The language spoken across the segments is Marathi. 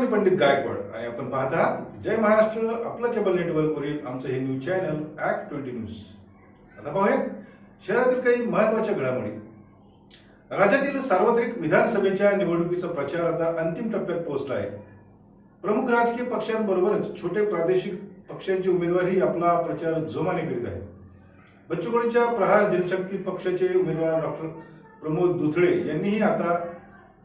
मी पंडित गायकवाड. आणि आपण पाहता जय महाराष्ट्र आपलं केबल नेटवर्कवरील आमचं हे news channel act twenty news आता पाहूयात शहरातील काही महत्त्वाच्या घडामोडी. राज्यातील सार्वत्रिक विधानसभेच्या निवडणुकीचा प्रचार आता अंतिम टप्प्यात पोहोचला आहे. प्रमुख राजकीय पक्षांबरोबरच छोटे प्रादेशिक पक्षांचे उमेदवारही आपला प्रचार जोमाने करीत आहेत. बच्चूकडीच्या प्रहार जनशक्ती पक्षाचे उमेदवार डॉक्टर प्रमोद दुथळे यांनीही आता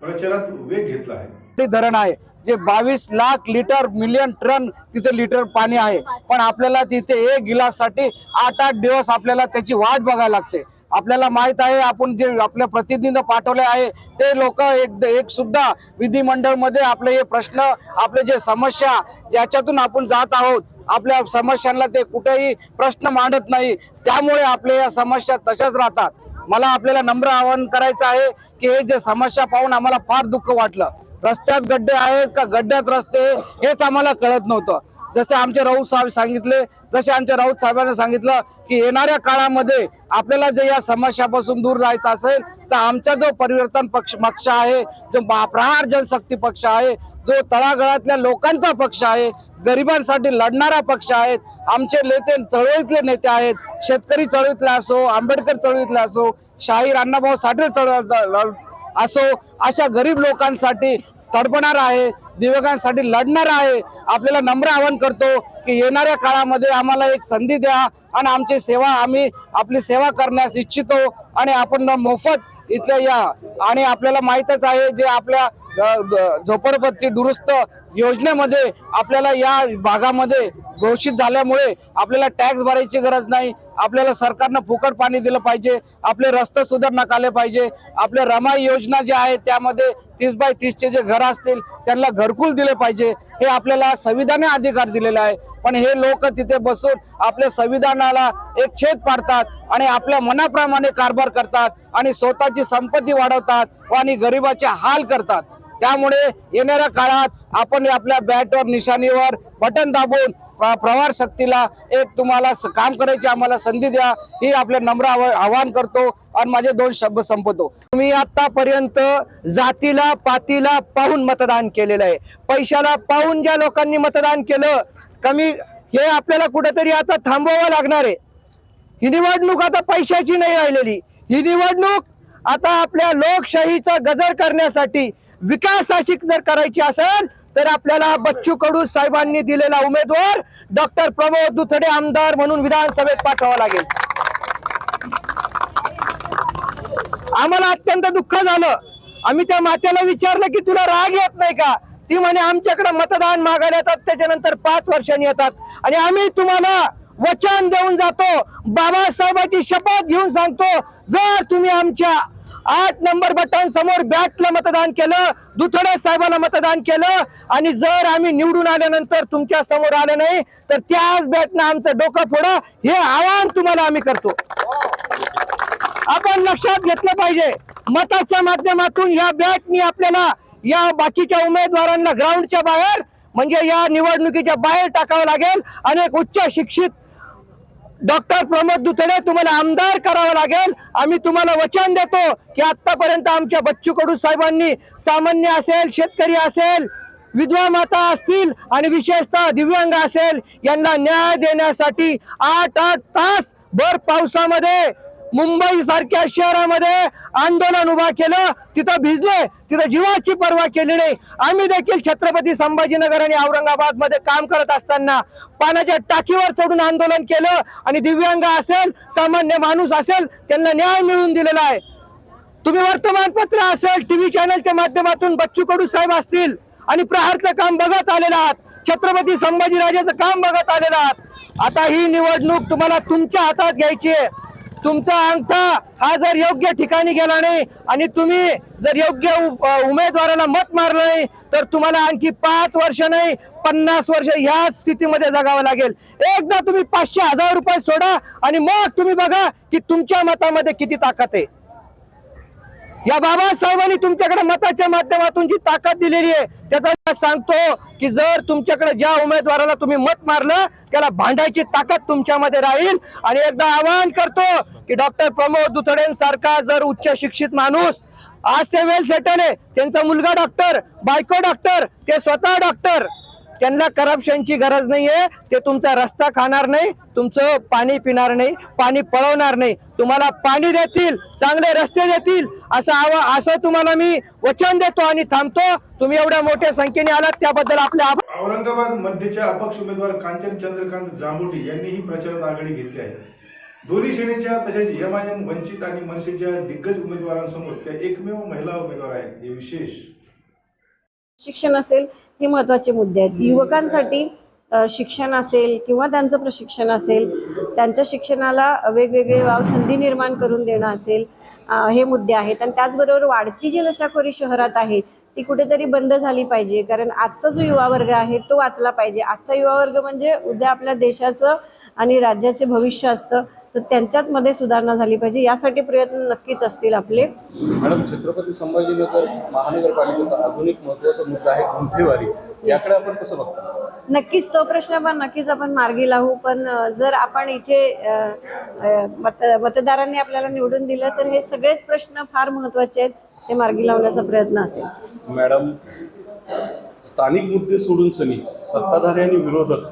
प्रचारात वेग घेतला आहे. धरण आहे. जे बावीस लाख लिटर मिलियन टन तिथे लिटर पाणी आहे. पण आपल्याला तिथे एक गिलाससाठी आठ आठ दिवस आपल्याला त्याची वाट बघायला लागते. आपल्याला माहीत आहे आपण जे आपल्या प्रतिनिधी पाठवले आहे ते लोक एक एक सुद्धा विधिमंडळमध्ये आपले हे प्रश्न आपले जे समस्या ज्याच्यातून आपण जात आहोत आपल्या समस्यांना ते कुठेही प्रश्न मांडत नाही. त्यामुळे आपल्या या समस्या तशाच राहतात. मला आपल्याला नम्र आवाहन करायचं आहे की हे जे समस्या पाहून आम्हाला फार दुःख वाटलं. रस्त्यात गड्डे आहेत का गड्ड्यात रस्ते हेच आम्हाला कळत नव्हतं. जसे आमचे राऊत साहेब सांगितले जसे आमच्या राऊत साहेबांनी सांगितलं की येणाऱ्या काळामध्ये आपल्याला जे या समस्यापासून दूर राहायचं असेल तर आमचा जो परिवर्तन पक्ष पक्ष आहे जो प्रहार जनशक्ती पक्ष आहे जो तळागळातल्या लोकांचा पक्ष आहे गरिबांसाठी लढणारा पक्ष आहेत आमचे नेते चळवळीतले नेते आहेत शेतकरी चळवळीतले असो आंबेडकर चळवळीतले असो शाहीर अण्णाभाऊ साठे चळवळ असो अशा गरीब लोकांसाठी तडपणार आहे दिव्यांगांसाठी लढणार आहे. आपल्याला नम्र आवाहन करतो की येणाऱ्या काळामध्ये आम्हाला एक संधी द्या आणि आमची सेवा आम्ही आपली सेवा करण्यास इच्छितो आणि आपण मोफत इथल्या या. आणि आपल्याला माहीतच आहे जे आपल्या झोपडपट्टी दुरुस्त योजनेमध्ये आपल्याला या भागामध्ये घोषित झाल्यामुळे आपल्याला टॅक्स भरायची गरज नाही. आपल्याला सरकारनं फुकट पाणी दिलं पाहिजे. आपले रस्ते सुधारण्यात आले पाहिजे. आपल्या रमाई योजना ज्या आहे त्यामध्ये तीस बाय तीसचे जे घर असतील त्यांना घरकुल दिले पाहिजे. हे आपल्याला संविधाने अधिकार दिलेला आहे. पण हे लोक तिथे बसून आपल्या संविधानाला एक छेद पाडतात आणि आपल्या मनाप्रमाणे कारभार करतात आणि स्वतःची संपत्ती वाढवतात आणि गरिबाचे हाल करतात. त्यामुळे येणाऱ्या काळात आपण आपल्या बॅटवर निशाणीवर बटन दाबून प्रवार शक्तीला एक तुम्हाला काम करायची आम्हाला संधी द्या ही आपल्या नम्र आवा- आवाहन करतो आणि माझे दोन शब्द संपवतो. तुम्ही आतापर्यंत जातीला पातीला पाहून मतदान केलेलं आहे. पैशाला पाहून ज्या लोकांनी मतदान केलं कमी हे आपल्याला कुठेतरी आता थांबवावं लागणार आहे. ही निवडणूक आता पैशाची नाही राहिलेली. ही निवडणूक आता आपल्या लोकशाहीचा गजर करण्यासाठी विकासाची जर करायची असेल तर आपल्याला बच्चू कडू साहेबांनी दिलेला उमेदवार डॉक्टर प्रमोद दुथडे आमदार म्हणून विधानसभेत पाठवावा लागेल. आम्हाला अत्यंत दुःख झालं. आम्ही त्या मात्याला विचारलं की तुला राग येत नाही का? ती म्हणे आमच्याकडे मतदान मागायला येतात त्याच्यानंतर पाच वर्षांनी येतात. आणि आम्ही तुम्हाला वचन देऊन जातो. बाबासाहेबांची शपथ घेऊन सांगतो जर तुम्ही आमच्या आठ नंबर बटन समोर बॅटला मतदान केलं दुथडे साहेबाला मतदान केलं आणि जर आम्ही निवडून आल्यानंतर तुमच्यासमोर आलं नाही तर त्याच बॅटनं आमचं डोकं फोडा हे आवाहन तुम्हाला आम्ही करतो. आपण लक्षात घेतलं पाहिजे मताच्या माध्यमातून या बॅटनी आपल्याला या बाकीच्या उमेदवारांना ग्राउंडच्या बाहेर म्हणजे या निवडणुकीच्या बाहेर टाकावं लागेल. अनेक उच्च शिक्षित डॉक्टर प्रमोद दुतडे तुम्हाला आमदार करावं लागेल. आम्ही तुम्हाला वचन देतो की आतापर्यंत आमच्या बच्चू कडू साहेबांनी सामान्य असेल शेतकरी असेल विधवा माता असतील आणि विशेषतः दिव्यांग असेल यांना न्याय देण्यासाठी आठ आठ तास भर पावसामध्ये मुंबई सारख्या शहरामध्ये आंदोलन उभा केलं तिथं भिजले तिथं जीवाची पर्वा केली नाही. आम्ही देखील छत्रपती संभाजीनगर आणि औरंगाबादमध्ये काम करत असताना पाण्याच्या टाकीवर चढून आंदोलन केलं आणि दिव्यांग असेल सामान्य माणूस असेल त्यांना न्याय मिळवून दिलेला आहे. तुम्ही वर्तमानपत्र असेल टीव्ही चॅनलच्या माध्यमातून बच्चू कडू साहेब असतील आणि प्रहारचं काम बघत आलेलं आहात छत्रपती संभाजीराजाचं काम बघत आलेलं आहात. आता ही निवडणूक तुम्हाला तुमच्या हातात घ्यायची आहे. तुमचा अंगठा हा जर योग्य ठिकाणी गेला नाही आणि तुम्ही जर योग्य उ- उमेदवाराला मत मारलं नाही तर तुम्हाला आणखी पाच वर्ष नाही पन्नास वर्ष ह्या स्थितीमध्ये जगावं लागेल. एकदा तुम्ही पाचशे हजार रुपये सोडा आणि मग तुम्ही बघा की तुमच्या मतामध्ये किती ताकद आहे. या बाबासाहेबांनी तुमच्याकडे मताच्या माध्यमातून जी ताकद दिलेली आहे त्याचा सांगतो की जर तुमच्याकडे ज्या उमेदवाराला तुम्ही मत मारलं त्याला भांडायची ताकद तुमच्यामध्ये राहील. आणि एकदा आवाहन करतो की डॉक्टर प्रमोद दुथडेंसारखा जर उच्च शिक्षित माणूस आज ते वेल सेटल आहे त्यांचा मुलगा डॉक्टर बायको डॉक्टर ते स्वतः डॉक्टर त्यांना करप्शनची गरज नाहीये. ते तुमचा रस्ता खाणार नाही तुमचं पाणी पिणार नाही पाणी पळवणार नाही. तुम्हाला पाणी देतील चांगले रस्ते देतील असं आव असं तुम्हाला मी वचन देतो आणि थांबतो. तुम्ही एवढ्या मोठ्या संख्येने आलात त्याबद्दल आपले आभार. औरंगाबाद मध्यच्या अपक्ष उमेदवार कांचन चंद्रकांत जांबुटी यांनीही प्रचारात आघाडी घेतली आहे. दोन्ही सेनेच्या तसेच एम आय एम वंचित आणि मनसेच्या दिग्गज उमेदवारांसमोर त्या एकमेव महिला उमेदवार आहेत. हे विशेष शिक्षण असेल हे महत्त्वाचे मुद्दे आहेत. युवकांसाठी शिक्षण असेल किंवा त्यांचं प्रशिक्षण असेल त्यांच्या शिक्षणाला वेगवेगळे वाव संधी निर्माण करून देणं असेल हे मुद्दे आहेत. आणि त्याचबरोबर वाढती जी नशाखोरी शहरात आहे ती कुठेतरी बंद झाली पाहिजे. कारण आजचा जो युवा वर्ग आहे तो वाचला पाहिजे. आजचा युवा वर्ग म्हणजे उद्या आपल्या देशाचं आणि राज्याचे भविष्य असतं. तर त्यांच्यात मध्ये सुधारणा झाली पाहिजे. यासाठी प्रयत्न नक्कीच असतील आपले. मॅडम छत्रपती संभाजीनगर महानगरपालिकेचा अजून एक महत्त्वाचा मुद्दा आहे गुंठेवारी. याकडे आपण कसं बघता? नक्कीच तो प्रश्न पण नक्कीच आपण मार्गी लावू पण जर आपण इथे मत मतदारांनी आपल्याला निवडून दिलं तर हे सगळेच प्रश्न फार महत्त्वाचे आहेत. ते मार्गी लावण्याचा प्रयत्न असेल. मॅडम स्थानिक मुद्दे सोडून सनी सत्ताधारी आणि विरोधक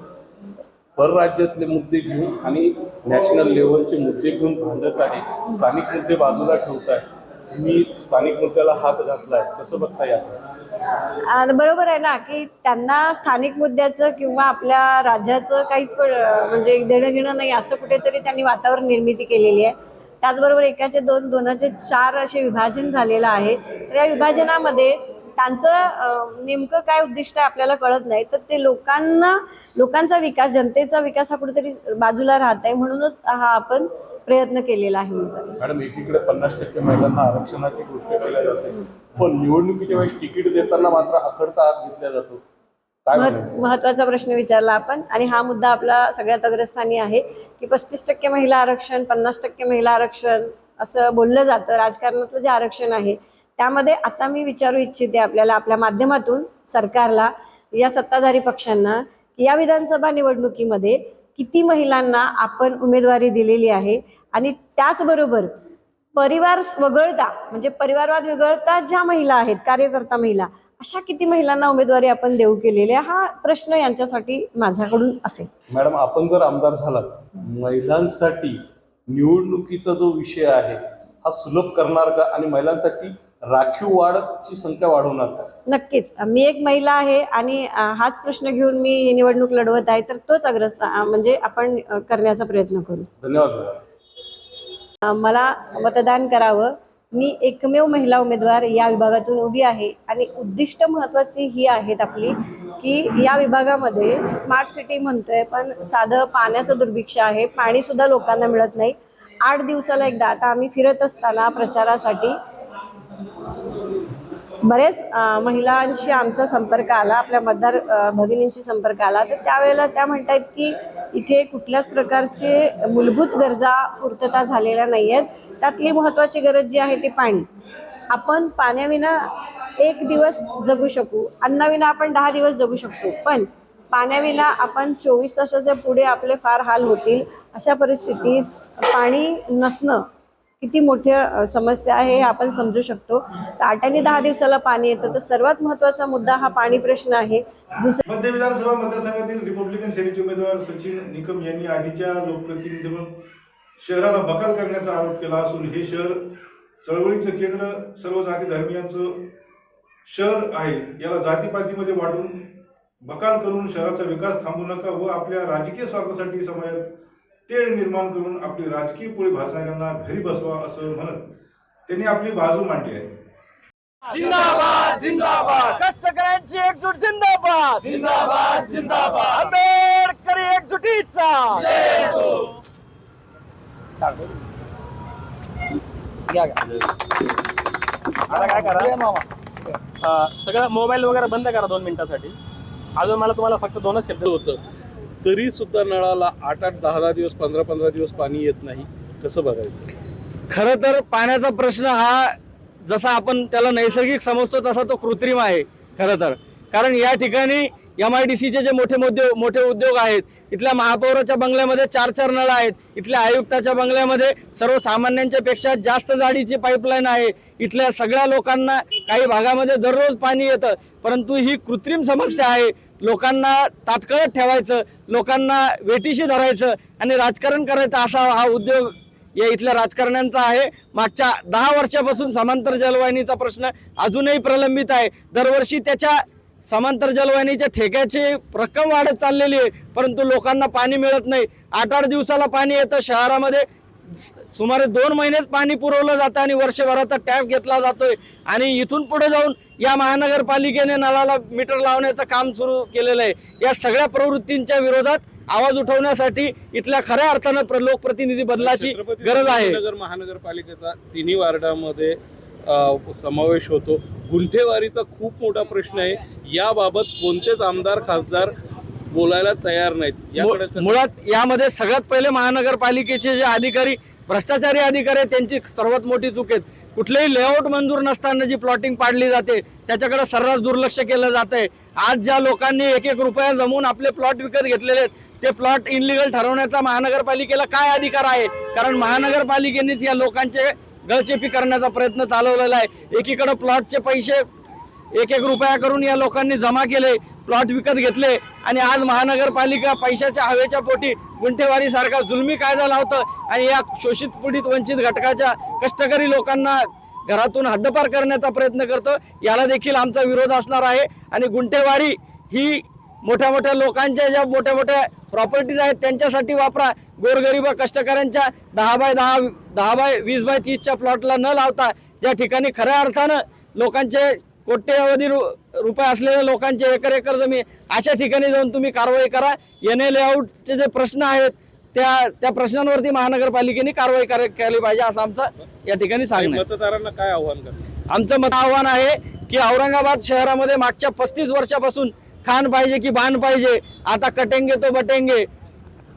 परराज्यातले मुद्दे घेऊन आणि नॅशनल लेवलचे मुद्दे घेऊन भांडत आहे स्थानिक मुद्दे बाजूला ठेवत आहे मी स्थानिक मुद्द्याला हात घातलाय कसं बघता या बरोबर आहे ना की त्यांना स्थानिक मुद्द्याचं किंवा आपल्या राज्याचं काहीच म्हणजे देणं घेणं नाही असं कुठेतरी त्यांनी वातावरण निर्मिती केलेली आहे. त्याचबरोबर एकाचे दोन दोनाचे चार असे विभाजन झालेलं आहे. तर या विभाजनामध्ये त्यांचं नेमकं काय उद्दिष्ट आहे आपल्याला कळत नाही. तर ते लोकांना लोकांचा विकास जनतेचा विकास हा कुठेतरी बाजूला राहत आहे म्हणूनच हा आपण प्रयत्न केलेला आहे. मॅडम एकीकडे पन्नास टक्के महिलांना आरक्षणाची गोष्ट केल्या जाते. पण निवडणुकीच्या वेळेस तिकीट देताना मात्र अखडता हात घेतला जातो. काय महत् म्हणायचं? महत्त्वाचा प्रश्न विचारला आपण. आणि हा मुद्दा आपला सगळ्यात अग्रस्थानी आहे की पस्तीस टक्के महिला आरक्षण पन्नास टक्के महिला आरक्षण असं बोललं जातं. राजकारणातलं जे आरक्षण आहे त्यामध्ये आता मी विचारू इच्छिते आपल्याला आपल्या माध्यमातून सरकारला या सत्ताधारी पक्षांना या विधानसभा निवडणुकीमध्ये किती महिलांना आपण उमेदवारी दिलेली आहे आणि त्याचबरोबर परिवार वगळता म्हणजे परिवारवाद वगळता ज्या महिला आहेत कार्यकर्ता महिला अशा किती महिलांना उमेदवारी आपण देऊ केलेली आहे हा प्रश्न यांच्यासाठी माझ्याकडून असेल. मॅडम आपण जर आमदार झालात महिलांसाठी निवडणुकीचा जो विषय आहे हा सुलभ करणार का? आणि महिलांसाठी राखीव वाढची संख्या वाढवणार का? नक्कीच. मी एक महिला आहे आणि हाच प्रश्न घेऊन मी ही निवडणूक लढवत आहे तर तोच अग्रस्थ अ, म्हणजे आपण करण्याचा प्रयत्न करू. धन्यवाद मला मतदान करावं. मी एकमेव महिला उमेदवार या विभागातून उभी आहे आणि उद्दिष्ट महत्त्वाची ही आहेत आपली की या विभागामध्ये स्मार्ट सिटी म्हणतोय पण साधं पाण्याचं दुर्भिक्ष आहे पाणीसुद्धा लोकांना मिळत नाही. आठ दिवसाला एकदा आता आम्ही फिरत असताना प्रचारासाठी बरेच महिलांशी आमचा संपर्क आला आपल्या मतदार भगिनींशी संपर्क आला. तर त्यावेळेला त्या म्हणत आहेत की इथे कुठल्याच प्रकारचे मूलभूत गरजा पूर्तता झालेल्या नाही आहेत त्यातली महत्त्वाची गरज जी आहे ती पाणी. आपण पाण्याविना एक दिवस जगू शकू. अन्नाविना आपण दहा दिवस जगू शकतो. पण पाण्याविना आपण चोवीस तासाच्या पुढे आपले फार हाल होतील. अशा परिस्थितीत पाणी नसणं किती मोठ्या समस्या आहे हे आपण समजू शकतो. तर आठ आणि दहा दिवसाला पाणी येतं. तर सर्वात महत्त्वाचा मुद्दा हा पाणी प्रश्न आहे. मध्य विधानसभा मतदारसंघातील रिपब्लिकन सेनेचे उमेदवार सचिन निकम यांनी आधीच्या लोकप्रतिनिधीवर शहराला बकाल करण्याचा आरोप केला असून हे शहर चळवळीचं केंद्र सर्व जाती धर्मियांचं शहर आहे. याला जातीपातीमध्ये वाढून बकाल करून शहराचा विकास थांबू नका व आपल्या राजकीय स्वार्थासाठी समाजात तेढ निर्माण करून आपली राजकीय पोळी भाजणाऱ्यांना घरी बसवा असं म्हणत त्यांनी आपली बाजू मांडली आहे. जिंदाबाद जिंदाबाद. कष्टकऱ्यांची एकजूट जिंदाबाद. जिंदाबाद जिंदाबाद. आंबेडकरी एकजुटीचा. आता काय करा? अं, सगळं मोबाईल वगैरे बंद करा दोन मिनिटासाठी. अजून मला तुम्हाला फक्त दोनच शब्द होतं. तरी सुद्धा नळाला आठ आठ दहा दहा दिवस पंधरा पंधरा दिवस पाणी येत नाही. कसं बघायचं? खरं तर पाण्याचा प्रश्न हा जसा आपण त्याला नैसर्गिक समजतो तसा तो कृत्रिम आहे खरं तर. कारण या ठिकाणी एम आय डी सीचे जे मोठे मोठे मोठे उद्योग आहेत इथल्या महापौराच्या बंगल्यामध्ये चार चार नळ आहेत इथल्या आयुक्ताच्या बंगल्यामध्ये सर्वसामान्यांच्या पेक्षा जास्त जाडीची पाईपलाईन आहे इथल्या सगळ्या लोकांना काही भागामध्ये दररोज पाणी येतं परंतु ही कृत्रिम समस्या आहे लोकांना तात्काळात ठेवायचं लोकांना वेटीशी धरायचं आणि राजकारण करायचं असा हा उद्योग या इथल्या राजकारण्यांचा आहे. मागच्या दहा वर्षापासून समांतर जलवाहिनीचा प्रश्न अजूनही प्रलंबित आहे. दरवर्षी त्याच्या समांतर जलवाहिनीच्या ठेक्याची रक्कम वाढत चाललेली आहे परंतु लोकांना पाणी मिळत नाही. आठ आठ दिवसाला पाणी येतं शहरामध्ये. सुमारे दोन महिन्यात पाणी पुरवलं जातं आणि वर्षभराचा टॅक्स घेतला जातोय. आणि इथून पुढे जाऊन या महानगरपालिकेने नळाला मीटर लावण्याचं काम सुरू केलेलं आहे. या सगळ्या प्रवृत्तींच्या विरोधात आवाज उठवण्यासाठी इथल्या खऱ्या अर्थानं प्र- लोकप्रतिनिधी बदलाची गरज आहे. महानगरपालिकेचा तिन्ही वार्डामध्ये समावेश होतो. गुंठेवारीचा खूप मोठा प्रश्न आहे. याबाबत कोणतेच आमदार खासदार बोलायला तयार नाहीत. मुळात यामध्ये सगळ्यात पहिले महानगरपालिकेचे जे अधिकारी भ्रष्टाचारी अधिकारी आहेत त्यांची सर्वात मोठी चूक आहेत कुठलेही लेआउट मंजूर नसताना जी प्लॉटिंग पाडली जाते त्याच्याकडे सर्रास दुर्लक्ष केलं जात आहे आज ज्या लोकांनी एक एक रुपया जमवून आपले प्लॉट विकत घेतलेले आहेत ते प्लॉट इनलिगल ठरवण्याचा महानगरपालिकेला काय अधिकार आहे? कारण महानगरपालिकेनेच या लोकांचे गळचेपी करण्याचा प्रयत्न चालवलेला आहे. एकीकडे प्लॉटचे पैसे एक एक रुपया करून या लोकांनी जमा केले प्लॉट विकत घेतले आणि आज महानगरपालिका पैशाच्या हवेच्या पोटी गुंठेवारी सारखा जुलमी कायदा लावतं आणि या शोषित पीडित वंचित घटकाच्या कष्टकरी लोकांना घरातून हद्दपार करण्याचा प्रयत्न करतो याला देखील आमचा विरोध असणार आहे. आणि गुंठेवारी ही मोठ्या मोठ्या लोकांच्या ज्या मोठ्या मोठ्या प्रॉपर्टीज आहेत त्यांच्यासाठी वापरा. गोरगरीब कष्टकऱ्यांच्या दहा बाय दहा दहा बाय वीस बाय तीसच्या प्लॉटला न लावता ज्या ठिकाणी खऱ्या अर्थानं लोकांचे कोट्यवधी रु रुपये असलेल्या लोकांचे एकर एकर जमीन अशा ठिकाणी जाऊन तुम्ही कारवाई करा. एन ए लेआउटचे जे प्रश्न आहेत त्या त्या प्रश्नांवरती महानगरपालिकेने कारवाई कर- केली पाहिजे असं आमचं या ठिकाणी सांगणं. मतदारांना काय आव्हान करतात आमचं मत आव्हान आहे की औरंगाबाद शहरामध्ये मागच्या पस्तीस वर्षापासून खान पाहिजे की बाण पाहिजे आता कटेंगे तो बटेंगे.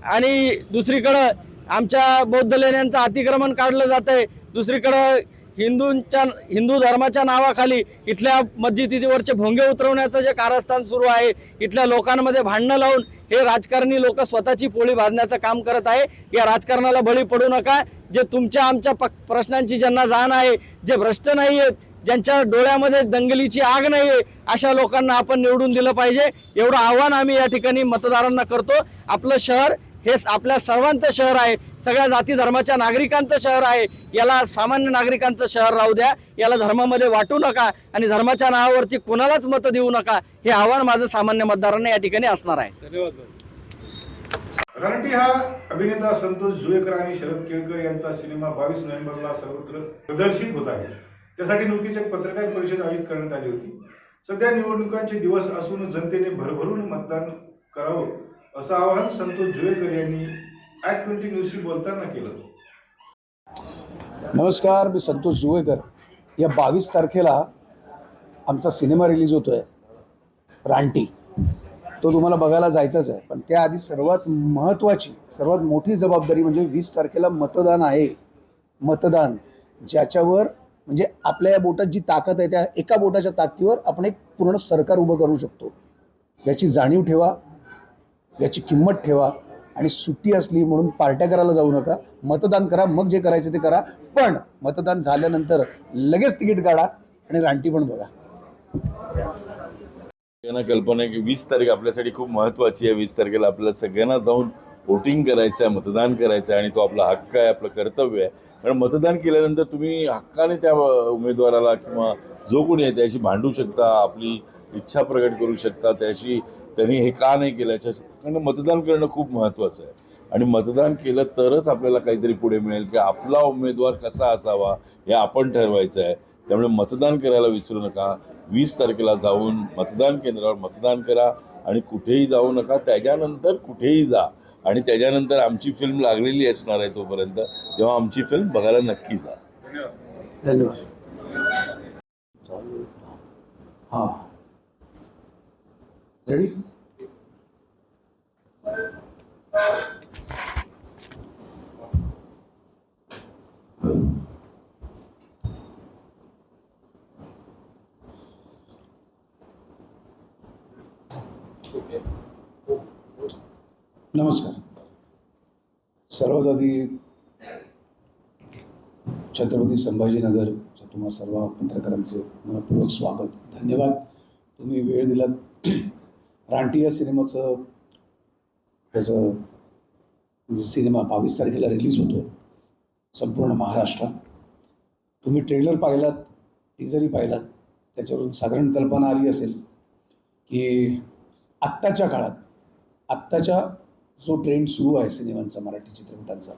आणि दुसरीकडं आमच्या बौद्ध लेण्यांचं अतिक्रमण काढलं जात आहे दुसरीकडं हिंदूंच्या हिंदू धर्माच्या नावाखाली इथल्या मस्जिदीवरचे भोंगे उतरवण्याचं जे कारस्थान सुरू आहे इथल्या लोकांमध्ये भांडणं लावून हे राजकारणी लोक स्वतःची पोळी भाजण्याचं काम करत आहे. या राजकारणाला बळी पडू नका. जे तुमच्या आमच्या पक प्रश्नांची ज्यांना जाण आहे जे भ्रष्ट नाही आहेत ज्यांच्या डोळ्यामध्ये दंगलीची आग नाही आहे अशा लोकांना आपण निवडून दिलं पाहिजे. एवढं आव्हान आम्ही या ठिकाणी मतदारांना करतो. आपलं शहर हे स- आपल्या सर्वांचं शहर आहे. सगळ्या जाती धर्माच्या नागरिकांचं शहर आहे. याला सामान्य नागरिकांचं शहर राहू द्या. याला धर्मामध्ये वाटू नका आणि धर्माच्या नावावरती कोणालाच मतं देऊ नका हे आव्हान माझं सामान्य मतदारांना या ठिकाणी असणार आहे. धन्यवाद हा अभिनेता संतोष जुवेकर आणि शरद केळकर यांचा सिनेमा बावीस नोव्हेंबरला सर्वत्र प्रदर्शित होत आहे. त्यासाठी नुकतीच एक पत्रकार परिषद आयोजित करण्यात आली होती. सध्या निवडणुकांचे दिवस असून जनतेने भरभरून मतदान करावं असं आवाहन संतोष जुवेकर यांनी ऍक्ट ट्वेंटी न्यूजशी बोलताना केलं. नमस्कार मी संतोष जुवेकर. या बावीस तारखेला आमचा सिनेमा रिलीज होतो आहे रानटी. तो तुम्हाला बघायला जायचाच आहे पण त्याआधी सर्वात महत्त्वाची सर्वात मोठी जबाबदारी म्हणजे वीस तारखेला मतदान आहे. मतदान ज्याच्यावर म्हणजे आपल्या या बोटात जी ताकद आहे त्या एका बोटाच्या ताकदीवर आपण एक पूर्ण सरकार उभं करू शकतो. याची जाणीव ठेवा याची किंमत ठेवा आणि सुट्टी असली म्हणून पार्ट्या करायला जाऊ नका. मतदान करा मग जे करायचं ते करा. पण मतदान झाल्यानंतर लगेच तिकीट काढा आणि रानटी पण बघा. सगळ्यांना कल्पना आहे की वीस तारीख आपल्यासाठी खूप महत्त्वाची आहे. वीस तारखेला आपल्याला सगळ्यांना जाऊन वोटिंग करायचं आहे मतदान करायचं आहे आणि तो आपला हक्क आहे आपलं कर्तव्य आहे. कारण मतदान केल्यानंतर तुम्ही हक्काने त्या उमेदवाराला किंवा जो कोणी आहे त्याशी भांडू शकता आपली इच्छा प्रकट करू शकता त्याशी त्यांनी हे का नाही केलं? याच्या कारण मतदान करणं खूप महत्त्वाचं आहे. आणि मतदान केलं तरच आपल्याला काहीतरी पुढे मिळेल की आपला उमेदवार कसा असावा हे आपण ठरवायचं आहे. त्यामुळे मतदान करायला विसरू नका. वीस तारखेला जाऊन मतदान केंद्रावर मतदान करा आणि कुठेही जाऊ नका. त्याच्यानंतर कुठेही जा. आणि त्याच्यानंतर आमची फिल्म लागलेली असणार आहे तोपर्यंत. तेव्हा आमची फिल्म बघायला नक्की जा. धन्यवाद. हां. रेडी नमस्कार. सर्वात आधी छत्रपती संभाजीनगर तुम्हा सर्व पत्रकारांचे मनपूर्वक स्वागत. धन्यवाद. तुम्ही वेळ दिलात. रानटी या सिनेमाचं त्याचं म्हणजे सिनेमा बावीस तारखेला रिलीज होतो आहे संपूर्ण महाराष्ट्रात. तुम्ही ट्रेलर पाहिलात टीजरही पाहिलात त्याच्यावरून साधारण कल्पना आली असेल की आत्ताच्या काळात आत्ताच्या जो ट्रेंड सुरू आहे सिनेमांचा मराठी चित्रपटांचा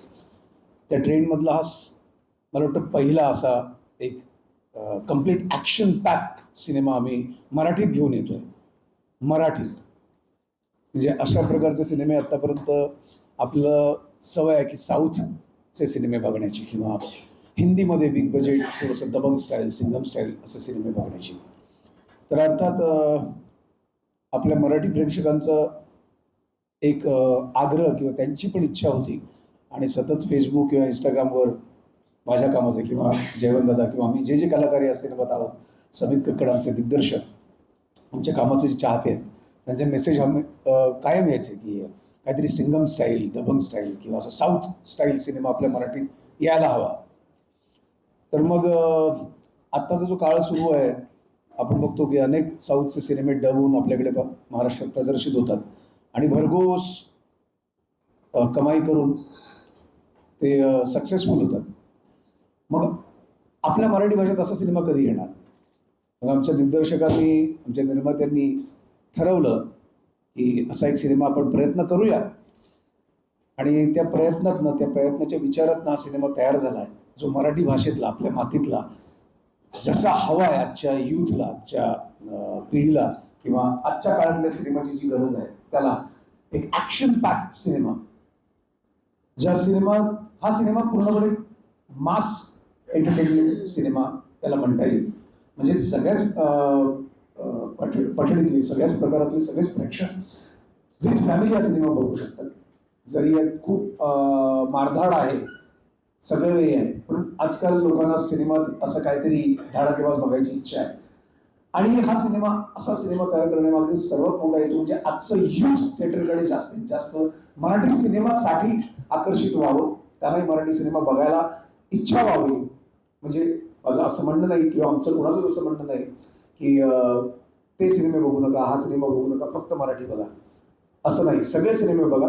त्या ट्रेंडमधला हा स- मला वाटतं पहिला असा एक कंप्लीट ॲक्शन पॅक सिनेमा आम्ही मराठीत घेऊन येतो आहे मराठीत. म्हणजे अशा प्रकारचे सिनेमे आत्तापर्यंत आपलं सवय आहे की साऊथचे सिनेमे बघण्याची किंवा हिंदीमध्ये बिग बजेट थोडंसं दबंग स्टाईल सिंगम स्टाईल असे सिनेमे बघण्याची. तर अर्थात आपल्या मराठी प्रेक्षकांचं एक आग्रह किंवा त्यांची पण इच्छा होती. आणि सतत फेसबुक किंवा इंस्टाग्रामवर माझ्या कामाचे किंवा जयवंतदादा किंवा आम्ही जे जे कलाकारी या सिनेमात आहोत समित कक्कड आमचे दिग्दर्शक आमच्या कामाचे जे चाहते आहेत त्यांचे मेसेज आम्ही कायम यायचे की काहीतरी सिंगम स्टाईल दबंग स्टाईल किंवा असं साऊथ स्टाईल सिनेमा आपल्या मराठीत यायला हवा. तर मग आत्ताचा जो काळ सुरू आहे आपण बघतो की अनेक साऊथचे सिनेमे डब होऊन आपल्याकडे महाराष्ट्रात प्रदर्शित होतात. आणि भरघोस कमाई करून ते सक्सेसफुल होतात. मग आपल्या मराठी भाषेत असा सिनेमा कधी येणार? मग आमच्या दिग्दर्शकांनी आमच्या निर्मात्यांनी ठरवलं की असा एक सिनेमा आपण प्रयत्न करूया. आणि त्या प्रयत्नातनं त्या प्रयत्नाच्या विचारातनं हा सिनेमा तयार झाला आहे जो मराठी भाषेतला आपल्या मातीतला जसा हवा आहे आजच्या यूथला आजच्या पिढीला किंवा आजच्या काळातल्या सिनेमाची जी गरज आहे त्याला एक ॲक्शन पॅक सिनेमा. ज्या सिनेमा हा सिनेमा पूर्णपणे मास एंटरटेनमेंट सिनेमा त्याला म्हणता येईल. म्हणजे सगळ्याच पठ पठडीतले सगळ्याच प्रकारातले सगळेच प्रेक्षक विथ फॅमिली हा सिनेमा बघू शकतात. जरी यात खूप मारधाड आहे सगळं नाही आहे पण आजकाल लोकांना सिनेमात असं काहीतरी धाडाकेबाज बघायची इच्छा आहे. आणि हा सिनेमा असा सिनेमा तयार करण्यामागे सर्वात मोठा येतो म्हणजे आजचं युथ थिएटरकडे जास्तीत जास्त मराठी सिनेमासाठी आकर्षित व्हावं. त्यांनाही मराठी सिनेमा बघायला इच्छा व्हावी. म्हणजे माझं असं म्हणणं नाही किंवा आमचं कोणाचंच असं म्हणणं नाही की ते सिनेमे बघू नका हा सिनेमा बघू नका फक्त मराठी बघा. असं नाही. सगळे सिनेमे बघा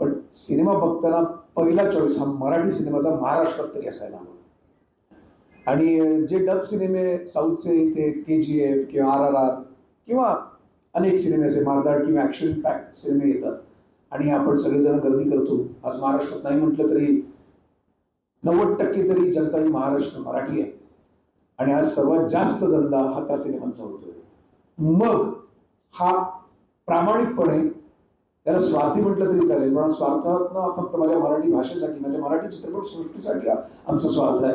पण सिनेमा बघताना पहिला चॉईस हा मराठी सिनेमाचा महाराष्ट्रात तरी असायला हवा. आणि जे डब सिनेमे साऊथचे इथे के जी एफ किंवा आर आर आर किंवा अनेक सिनेमे असे मारदाड किंवा ॲक्शन पॅक सिनेमे येतात. आणि आपण सगळेजण गर्दी करतो. आज महाराष्ट्रात नाही म्हटलं तरी नव्वद टक्के तरी जनता ही महाराष्ट्र मराठी आहे. आणि आज सर्वात जास्त धंदा हा त्या सिनेमांचा होतोय. मग हा प्रामाणिकपणे त्याला स्वार्थी म्हटलं तरी चालेल पण हा स्वार्थातनं फक्त माझ्या मराठी भाषेसाठी माझ्या मराठी चित्रपट सृष्टीसाठी आमचा स्वार्थ आहे.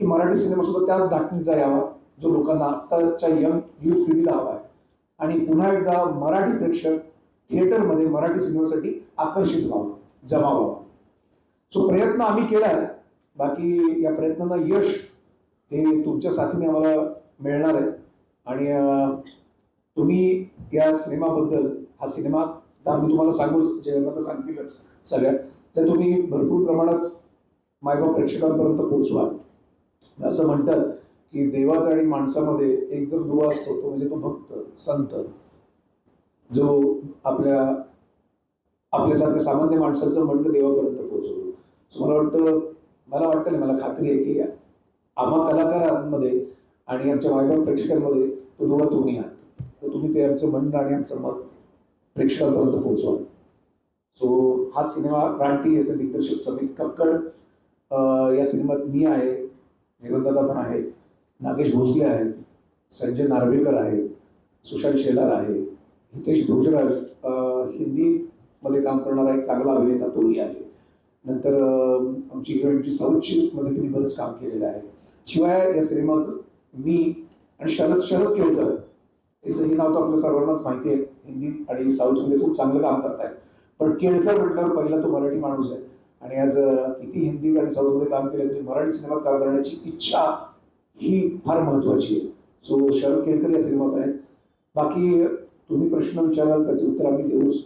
की मराठी सिनेमा सुद्धा त्याच धाटणीचा यावा जो लोकांना आत्ताच्या यंग युथ पिढीला हवा आहे. आणि पुन्हा एकदा मराठी प्रेक्षक थिएटरमध्ये मराठी सिनेमासाठी आकर्षित व्हावं जमा व्हावं सो प्रयत्न आम्ही केला आहे बाकी या प्रयत्नांना यश हे तुमच्या साथीने आम्हाला मिळणार आहे. आणि तुम्ही या सिनेमाबद्दल हा सिनेमा तर आम्ही तुम्हाला सांगूच जयंत सांगतीलच सगळ्या. तर तुम्ही भरपूर प्रमाणात मायबाप प्रेक्षकांपर्यंत पोहोचवाल असं म्हणतात की देवात आणि माणसामध्ये एक जर दुवा असतो तो म्हणजे तो भक्त संत. जो आपल्या आपल्यासारख्या सामान्य माणसाचं म्हणणं देवापर्यंत पोहोचवतो. सो मला वाटतं मला वाटतं नाही मला खात्री आहे की आम्हा कलाकारांमध्ये आणि आमच्या मायबाप प्रेक्षकांमध्ये तो दुवा तुम्ही आहात. तर तुम्ही ते आमचं म्हणणं आणि आमचं मत प्रेक्षकांपर्यंत पोहोचवा. सो हा सिनेमा रानटी याचे दिग्दर्शक समित कक्कड या सिनेमात मी आहे जीवनदादा पण आहेत नागेश भोसले आहेत संजय नार्वेकर आहेत सुशांत शेलार आहे हितेश भोजराज हिंदीमध्ये काम करणारा एक चांगला अभिनेता तोही आहे. नंतर आमची हिरोईनची साऊथची मध्ये त्यांनी बरंच काम केलेलं आहे. शिवाय या सिनेमाचं मी आणि शरद शरद केळकर याचं हे नाव तर आपल्या सर्वांनाच माहिती आहे. हिंदी आणि साऊथमध्ये खूप चांगलं काम करतायत. पण केळकर म्हटल्यावर पहिला तो मराठी माणूस आहे. आणि आज किती हिंदी आणि साऊथमध्ये काम केलं तरी मराठी सिनेमात काम करण्याची इच्छा ही फार महत्त्वाची आहे. सो शरद केळकर या सिनेमात आहेत. बाकी तुम्ही प्रश्न विचाराल त्याचे उत्तर आम्ही देऊच.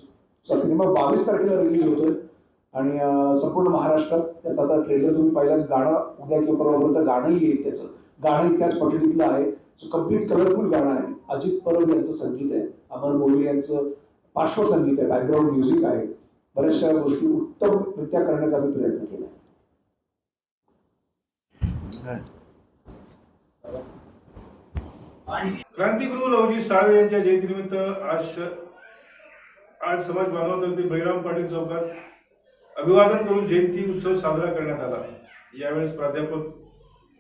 हा सिनेमा बावीस तारखेला रिलीज होतोय. आणि संपूर्ण महाराष्ट्रात त्याचा आता ट्रेलर तुम्ही पाहिलाच गाणं उद्या किंवा परवापर्यंत गाणंही येईल त्याचं. गाणं त्याच पटडीतलं आहे. कंप्लीट कलरफुल गाणं आहे. अजित परब यांचं संगीत आहे. अमर मोगले यांचं पार्श्वसंगीत आहे. बॅकग्राऊंड म्युझिक आहे. बऱ्याचशा गोष्टी उत्तमरित्या करण्याचा आम्ही प्रयत्न केला क्रांतिगुरु लवजी साळे यांच्या जयंतीनिमित्त आज आज समाज बांधवातर्फे बळीराम पाटील चौकात अभिवादन करून जयंती उत्सव साजरा करण्यात आला. यावेळेस प्राध्यापक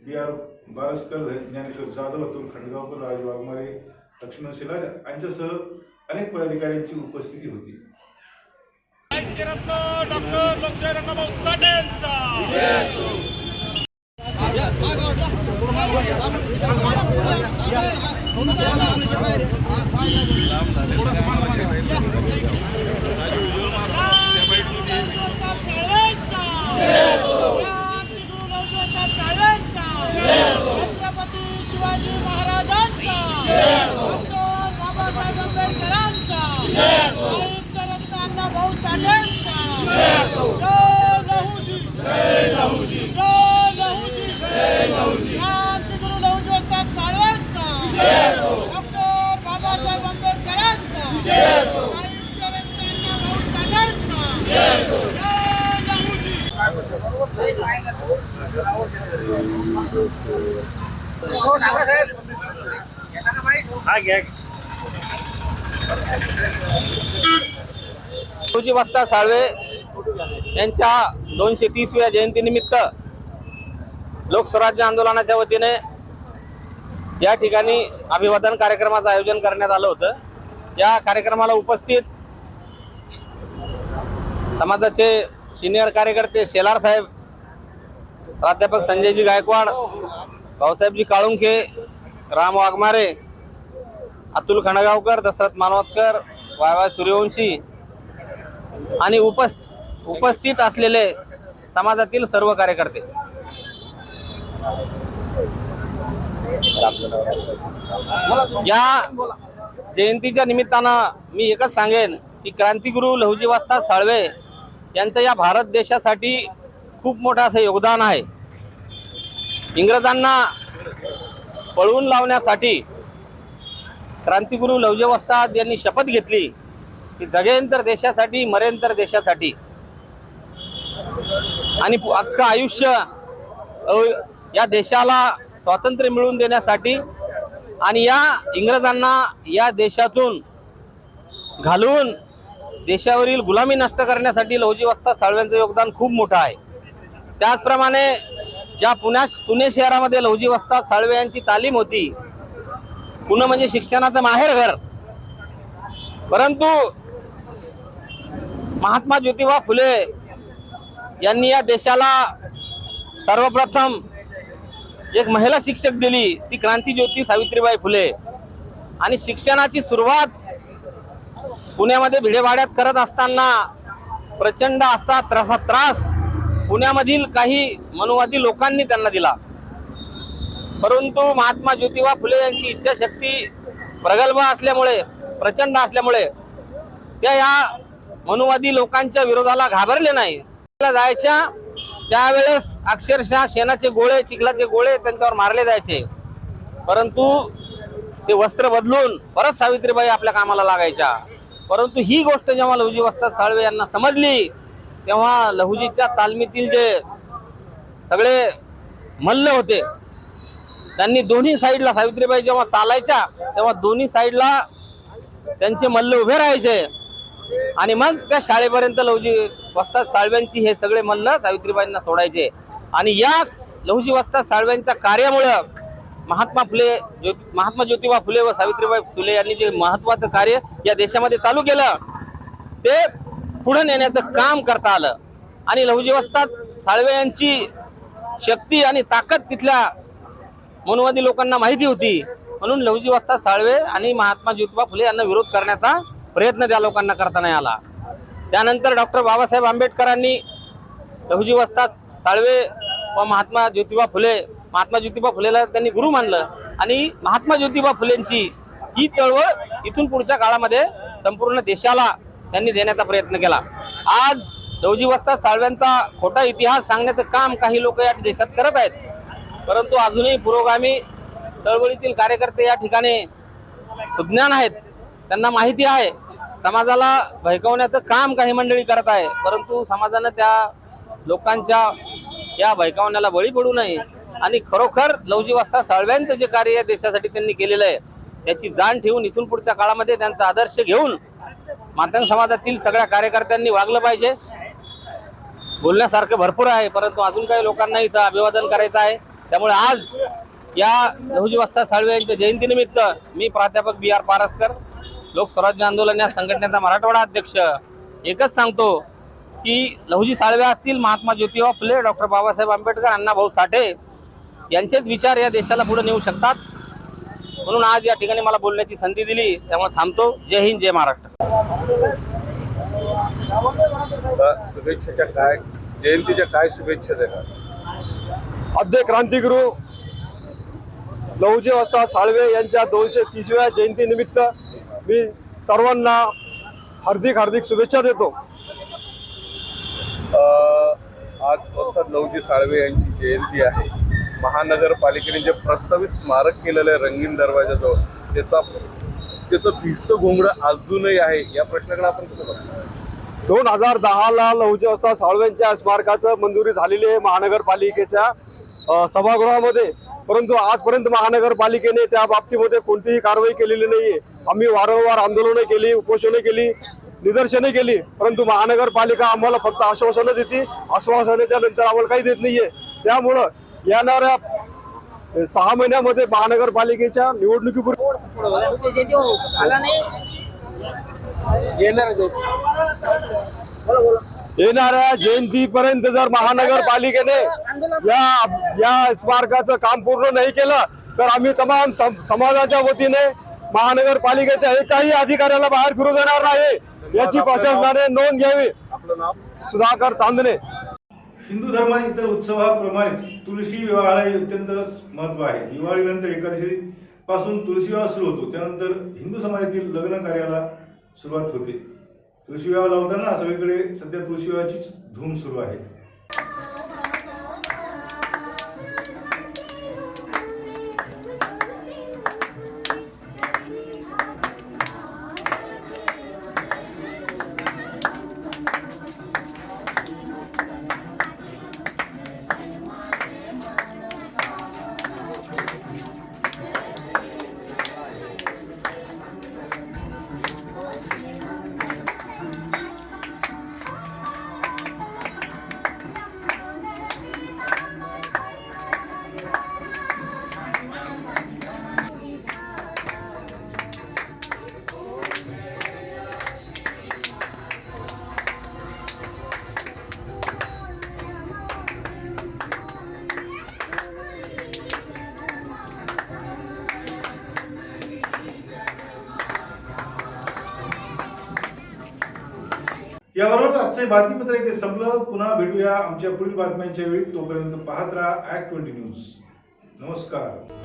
बी आर बारसकर ज्ञानेश्वर जाधव अतुल खंडगावकर राज वाघमारे लक्ष्मण शिलार यांच्यासह अनेक पदाधिकाऱ्यांची उपस्थिती होती. छत्रपती हो, बाबासाहेब आंबेडकरांचा साहित्य रत्न अण्णाभाऊ साठेंचा जय लहुजी जय तुझी वस्ता साळवे. यांच्या दोनशे तीसव्या जयंतीनिमित्त लोकस्वराज्य आंदोलनाच्या वतीने या ठिकाणी अभिवादन कार्यक्रमाचं आयोजन करण्यात आलं होतं. या कार्यक्रमाला उपस्थित समाजाचे सिनियर कार्यकर्ते शेलार साहेब प्राध्यापक संजयजी गायकवाड भाऊसाहेबजी काळुंखे राम वाघमारे अतुल खंडगावकर दशरथ मानवतकर वायवा सूर्यवंशी आणि उपस् उपस्थित असलेले समाजातील सर्व कार्यकर्ते. या जयंतीच्या निमित्तानं मी एकच सांगेन की क्रांतिगुरु लहुजी वास्ता साळवे यांचं या भारत देशासाठी खूप मोठं असं योगदान आहे. इंग्रजांना पळवून लावण्यासाठी क्रांतिगुरु लवजवस्ताद यांनी शपथ घेतली की जगेन तर देशासाठी मरेन तर देशासाठी. आणि पु- अख्खं आयुष्य या देशाला स्वातंत्र्य मिळवून देण्यासाठी आणि या इंग्रजांना या देशातून घालवून देशावरील गुलामी नष्ट करण्यासाठी लवजीवस्ताद साळव्यांचं योगदान खूप मोठं आहे. त्याचप्रमाणे ज्या पुण्या पुणे शहरामध्ये लवजी वस्ता साळवे यांची तालीम होती पुणे म्हणजे शिक्षणाचं माहेरघर परंतु महात्मा ज्योतिबा फुले यांनी या देशाला सर्वप्रथम एक महिला शिक्षक दिली ती क्रांती ज्योती सावित्रीबाई फुले. आणि शिक्षणाची सुरुवात पुण्यामध्ये भिडेवाड्यात करत असताना प्रचंड असा त्रास त्रास पुण्यामधील काही मनुवादी लोकांनी त्यांना दिला. परंतु महात्मा ज्योतिबा फुले यांची इच्छाशक्ती प्रगल्भ असल्यामुळे प्रचंड असल्यामुळे त्या या मनुवादी लोकांच्या विरोधाला घाबरले नाही. त्याला जायच्या त्यावेळेस अक्षरशः शेणाचे गोळे चिखलाचे गोळे त्यांच्यावर मारले जायचे. परंतु ते वस्त्र बदलून परत सावित्रीबाई आपल्या कामाला लागायच्या. परंतु ही गोष्ट जेव्हा लवजी वस्ताद साळवे यांना समजली. तेव्हा लहुजीच्या तालमीतील जे सगळे मल्ल होते त्यांनी दोन्ही साईडला सावित्रीबाई जेव्हा चालायच्या तेव्हा दोन्ही साईडला त्यांचे मल्ल उभे राहायचे. आणि मग त्या शाळेपर्यंत लहुजी वस्ताद साळव्यांची हे सगळे मल्ल सावित्रीबाईंना सोडायचे. आणि याच लहुजी वस्ताद साळव्यांच्या कार्यामुळं महात्मा फुले ज्योति महात्मा ज्योतिबा फुले व सावित्रीबाई फुले यांनी जे महत्वाचं कार्य या देशामध्ये चालू केलं ते पुढे नेण्याचं काम करता आलं. आणि लहुजी साळवे यांची शक्ती आणि ताकद तिथल्या मनुवादी लोकांना माहिती होती. म्हणून लहुजी साळवे आणि महात्मा ज्योतिबा फुले यांना विरोध करण्याचा प्रयत्न त्या लोकांना करता नाही आला. त्यानंतर डॉक्टर बाबासाहेब आंबेडकरांनी लहुजी साळवे व महात्मा ज्योतिबा फुले महात्मा ज्योतिबा फुलेला त्यांनी गुरु मानलं. आणि महात्मा ज्योतिबा फुलेंची ही चळवळ इथून पुढच्या काळामध्ये संपूर्ण देशाला त्यांनी देण्याचा प्रयत्न केला. आज चौजी वस्ताद साळव्यांचा खोटा इतिहास सांगण्याचं काम काही लोक या देशात करत आहेत. परंतु अजूनही पुरोगामी चळवळीतील कार्यकर्ते या ठिकाणी सुज्ञान आहेत. त्यांना माहिती आहे समाजाला भयकवण्याचं काम काही मंडळी करत आहे. परंतु समाजानं त्या लोकांच्या या भयकावण्याला बळी पडू नये आणि खरोखर लवजिवस्ता साळव्यांचं जे कार्य या देशासाठी त्यांनी केलेलं आहे त्याची जाण ठेवून इथून पुढच्या काळामध्ये त्यांचा आदर्श घेऊन मातंग समाजातील सगळ्या कार्यकर्त्यांनी वागलं पाहिजे. बोलण्यासारखं भरपूर आहे परंतु अजून काही लोकांना इथं अभिवादन करायचं आहे. त्यामुळे आज या लहुजी वस्ताद साळवे यांच्या जयंतीनिमित्त मी प्राध्यापक बी आर पारसकर लोक स्वराज्य आंदोलन या संघटनेचा मराठवाडा अध्यक्ष एकच सांगतो की लहुजी साळवे असतील महात्मा ज्योतिबा फुले डॉक्टर बाबासाहेब आंबेडकर अण्णाभाऊ साठे यांचेच विचार या देशाला पुढे नेऊ शकतात. म्हणून आज या ठिकाणी मला बोलण्याची संधी दिली त्यामुळे थांबतो. जय हिंद जय महाराष्ट्र. शुभेच्छाच्या काय जयंतीच्या काय शुभेच्छा देणार? आद्य क्रांतिगुरु लहुजी वस्ताद साळवे यांच्या दोनशे तिसव्या जयंतीनिमित्त मी सर्वांना हार्दिक हार्दिक शुभेच्छा देतो. आज वस्ताद लवजी साळवे यांची जयंती आहे. महानगरपालिकेने जे प्रस्तावित स्मारक केलेलं आहे रंगीन दरवाजाजवळ त्याचा त्याचं भिस्त घोंगडं अजूनही आहे. या प्रश्नाकडे आपण कसं बघतो दोन हजार दहाला लहुजी असता साळव्यांच्या स्मारकाचं मंजुरी झालेली आहे महानगरपालिकेच्या सभागृहामध्ये. परंतु आजपर्यंत महानगरपालिकेने त्या बाबतीमध्ये कोणतीही कारवाई केलेली नाहीये. आम्ही वारंवार आंदोलनं केली उपोषणं केली निदर्शने केली. परंतु महानगरपालिका आम्हाला फक्त आश्वासनं देते. आश्वासनाच्या नंतर आम्हाला काही देत नाहीये. त्यामुळं येणाऱ्या सहा महिन्यामध्ये महानगरपालिकेच्या निवडणुकीपूर्वी येणाऱ्या जयंतीपर्यंत जर महानगरपालिकेने या या स्मारकाचं काम पूर्ण नाही केलं तर आम्ही तमाम समाजाच्या वतीने महानगरपालिकेच्या एकाही अधिकाऱ्याला बाहेर फिरू देणार नाही याची प्रशासनाने नोंद घ्यावी. सुधाकर चांदणे. हिंदू धर्मात इतर उत्सवाप्रमाणेच तुळशी विवाहाला अत्यंत महत्त्व आहे. दिवाळीनंतर एकादशी पासून तुळशी विवाह सुरू होतो. त्यानंतर हिंदू समाजातील लग्न कार्याला सुरुवात होते. तुळशी विवाह लावताना सगळीकडे सध्या तुळशी विवाहाचीच धूम सुरू आहे. आजचं बातमीपत्र इथे संपलं. पुन्हा भेटूया आमच्या पुढील बातम्यांच्या वेळी. तोपर्यंत पाहत राहा ऍक्ट ट्वेंटी न्यूज नमस्कार.